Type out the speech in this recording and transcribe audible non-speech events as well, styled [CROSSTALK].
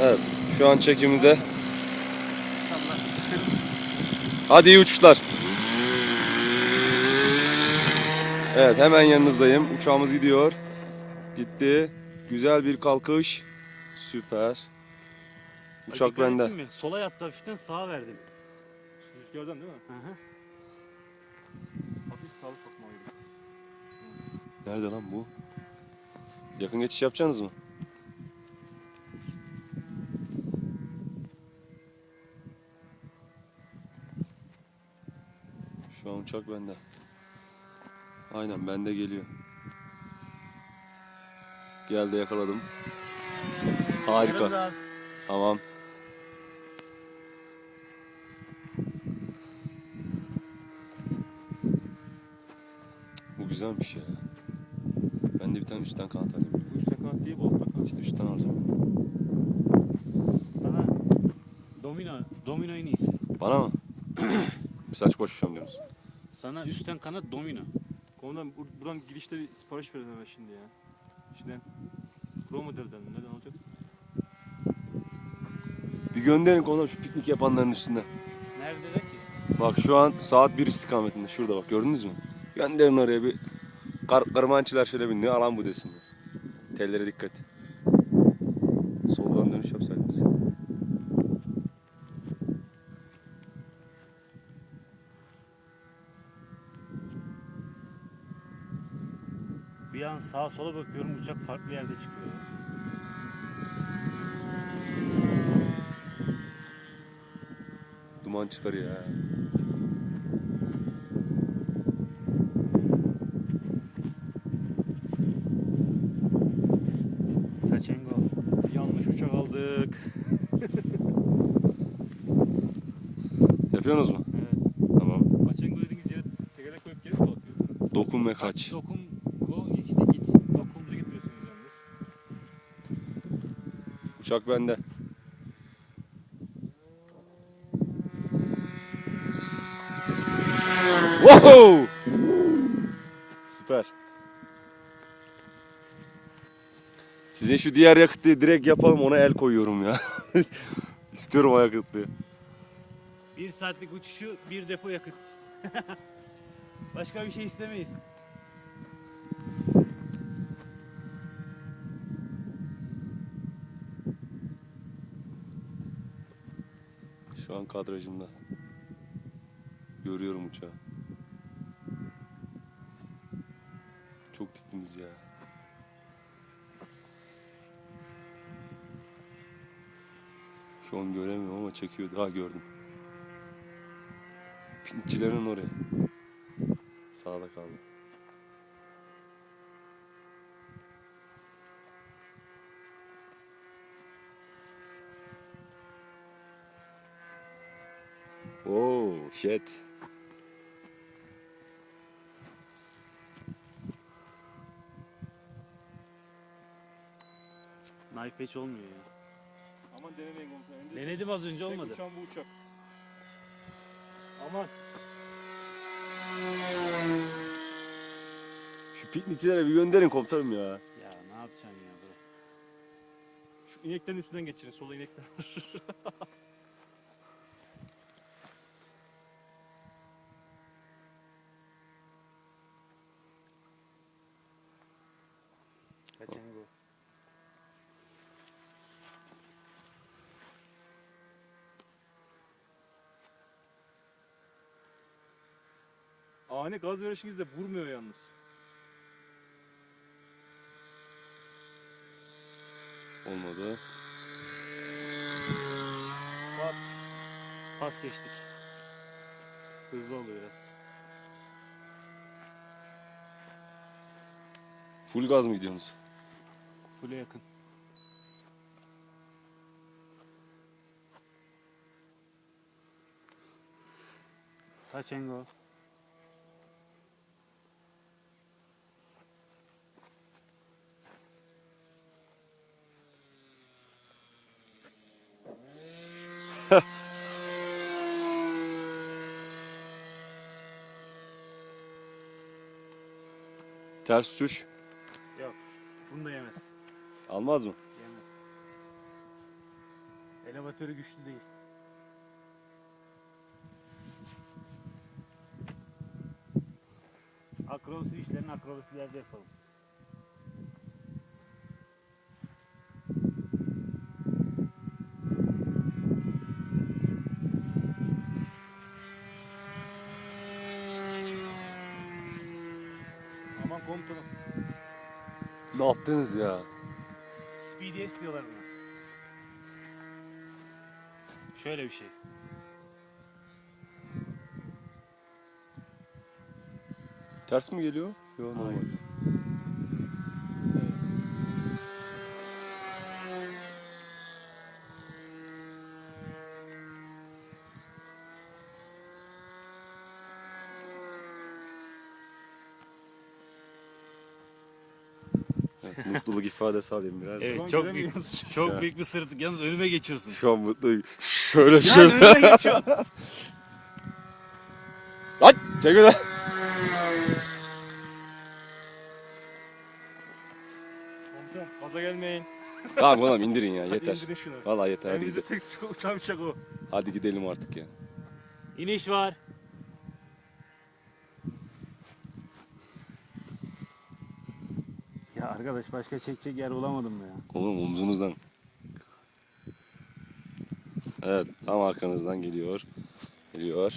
Evet, şu an çekimde. Hadi iyi uçuşlar. Evet, hemen yanınızdayım. Uçağımız gidiyor. Gitti. Güzel bir kalkış. Süper. Uçak Dikkat bende. ettin mi? Sola yattı hafiften sağa verdim. Rüzgardan değil mi? Hı hı. Hafif sağlık bakmalı biraz. Nerede lan bu? Yakın geçiş yapacaksınız mı? Uçak bende. Aynen bende geliyor. Geldi yakaladım. Harika. Tamam. Bu güzelmiş ya. Ben de bir tane üstten kanat alayım. Bu üstten kanat değil bu altta kanat. İşte üstten alacağım. Bana domino, domino en iyisi. Bana mı? [CLEARS THROAT] Saç koşuşam diyorsunuz. Sana üstten kanat domino. Komutan bur- buradan girişte bir sipariş verelim hemen şimdi ya. Şimdi Pro modelden neden olacaksın? Bir gönderin konuda şu piknik yapanların üstünden. Nerede de ki? Bak şu an saat 1 istikametinde. Şurada bak gördünüz mü? Gönderin oraya bir kar karmançılar şöyle bir ne alan bu desinler. Tellere dikkat. Soldan dönüş yapsaydınız. Sağa sola bakıyorum uçak farklı yerde çıkıyor. Duman çıkarıyor ya. Taçengo. Yanlış uçak aldık. [LAUGHS] Yapıyorsunuz mu? Evet. Tamam. Paçengo dediğiniz yere tekerlek koyup geri mi kalkıyor? Dokun ve kaç. Dokun, go işte git. Dokunduğu getiriyorsunuz yalnız. Uçak bende. Wow! Süper. Size şu diğer yakıtı direkt yapalım ona el koyuyorum ya. [LAUGHS] İstiyorum o yakıtı. Bir saatlik uçuşu bir depo yakıt. [LAUGHS] Başka bir şey istemeyiz. Şu an kadrajımda. Görüyorum uçağı. Çok diktiniz ya. Şu an göremiyorum ama çekiyor. Daha gördüm. Pinkçilerin oraya. Sağda kaldı. Oh shit. Knife patch olmuyor ya. Aman denemeyin komutan. Önde Denedim az önce tek olmadı. uçağın bu uçak. Aman. Şu piknikçilere bir gönderin komutanım ya. Ya ne yapacaksın ya bırak. Şu ineklerin üstünden geçirin. Solda inekler var. [LAUGHS] Ani gaz verişiniz de vurmuyor yalnız. Olmadı. Bak. Pas geçtik. Hızlı oldu biraz. Full gaz mı gidiyorsunuz? Kule yakın. Taçengo. Ters uçuş. Bunu da yemez. Almaz mı? Yemez. Elevatörü güçlü değil. Akrobasi işlerini akrobasi yerde yapalım. Aman komutanım. Ne yaptınız ya? Speedy S diyorlar buna. Şöyle bir şey. Ters mi geliyor? Yok normal. Hayır. Mutluluk ifadesi alayım biraz. Evet çok büyük, çok büyük bir sırtık. Yalnız önüme geçiyorsun. Şu an mutluyum. Şöyle Yani şöyle. önüme geçiyorsun. Lan [LAUGHS] çek öyle. Komutanım gaza gelmeyin. Tamam oğlum indirin ya Hadi yeter. indirin şunu. Vallahi yeter hadi Elimizde gidelim. tek [LAUGHS] uçan uçak o. Hadi gidelim artık ya. İniş var. Arkadaş başka çekecek yer bulamadım ya. Oğlum omzunuzdan. Evet tam arkanızdan geliyor. Geliyor.